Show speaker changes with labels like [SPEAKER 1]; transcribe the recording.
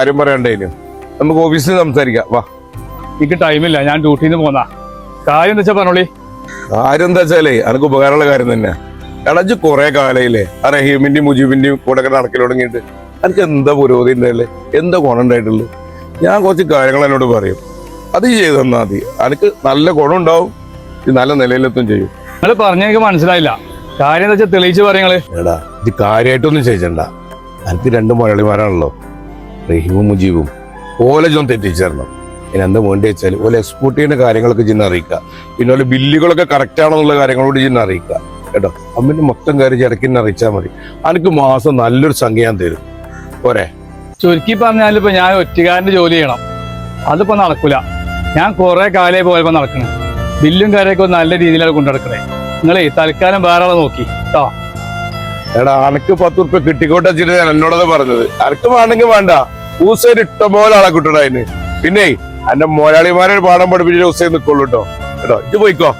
[SPEAKER 1] കാര്യം പറയണ്ടേനു നമുക്ക് ഓഫീസിൽ സംസാരിക്കാം. വാ.
[SPEAKER 2] എനിക്ക് ടൈമില്ല ഞാൻ ഡ്യൂട്ടിയിൽ നിന്ന് പോന്നാ. കാര്യം എന്താ വെച്ചാ പറഞ്ഞോളി?
[SPEAKER 1] കാര്യം എന്താ വെച്ചാലേ അനക്ക് ഉപകാരമുള്ള കാര്യം തന്നെ ഇളജ് കുറെ കാലയില്ലേ? ആ റഹീമിന്റെയും മുജീബിന്റെയും കൂടെ ഒക്കെ നടക്കൽ തുടങ്ങിയിട്ട്. എനിക്ക് എന്താ പുരോഗതി ഉണ്ടായില്ലേ? എന്താ ഗുണം ഉണ്ടായിട്ടുള്ളു? ഞാൻ കുറച്ച് കാര്യങ്ങൾ എന്നോട് പറയും. അത് ചെയ്ത് തന്നാ മതി. എനിക്ക് നല്ല ഗുണം ഉണ്ടാവും. നല്ല നിലയിലെത്തും ചെയ്യും.
[SPEAKER 2] നിങ്ങൾ പറഞ്ഞ എനിക്ക് മനസ്സിലായില്ല. കാര്യം എന്താ വെച്ചാൽ തെളിയിച്ച് പറയങ്ങൾ
[SPEAKER 1] എടാ ഇത് കാര്യമായിട്ടൊന്നും ചെയ്യണ്ട. എനിക്ക് രണ്ട് മുരളിമാരാണല്ലോ റഹീമും മുജീബും ഓലെ ജോൺ തെറ്റിച്ചേരണം ഇനി എന്താ വേണ്ടി വെച്ചാൽ ഓല എക്സ്പോർട്ട് ചെയ്യുന്ന കാര്യങ്ങളൊക്കെ ചെയ്യുന്ന അറിയിക്കുക. പിന്നെ ഓലെ ബില്ലുകളൊക്കെ കറക്റ്റ് ആണെന്നുള്ള കാര്യങ്ങളോട് ചെയ്യുന്ന അറിയിക്കുക. കേട്ടോ? അമ്മിന്റെ മൊത്തം കാര്യം ഇടയ്ക്ക് അറിയിച്ചാൽ മതി. അനക്ക് മാസം നല്ലൊരു സംഖ്യ ഞാൻ തരും. പോരെ?
[SPEAKER 2] ചുരുക്കി പറഞ്ഞാൽ ഇപ്പൊ ഞാൻ ഒറ്റുകാരന്റെ ജോലി ചെയ്യണം. അതിപ്പോ നടക്കൂല. ഞാൻ കുറെ കാലമായി പോയപ്പോ നടക്കണേ. ബില്ലും കാര്യമൊക്കെ നല്ല രീതിയിലാണ് കൊണ്ടു നടക്കണേ നിങ്ങളെ തൽക്കാലം വേറെ ആളെ നോക്കി. കേട്ടോ
[SPEAKER 1] എടാ അനക്ക് പത്ത് ഉറുപ്പ്യ കിട്ടിക്കോട്ടെ എന്നോടത് പറഞ്ഞത്. അനക്ക് വേണമെങ്കിൽ വേണ്ട. ഊസേര് ഇഷ്ടംപോലെ ആളെ കിട്ടണ അതിന് പിന്നെ എന്റെ മോലാളിമാരെ പാഠം പഠിപ്പിച്ചിട്ട് ഊസേ നിക്കുള്ളൂ കേട്ടോ കേട്ടോ ഇത് പോയിക്കോ.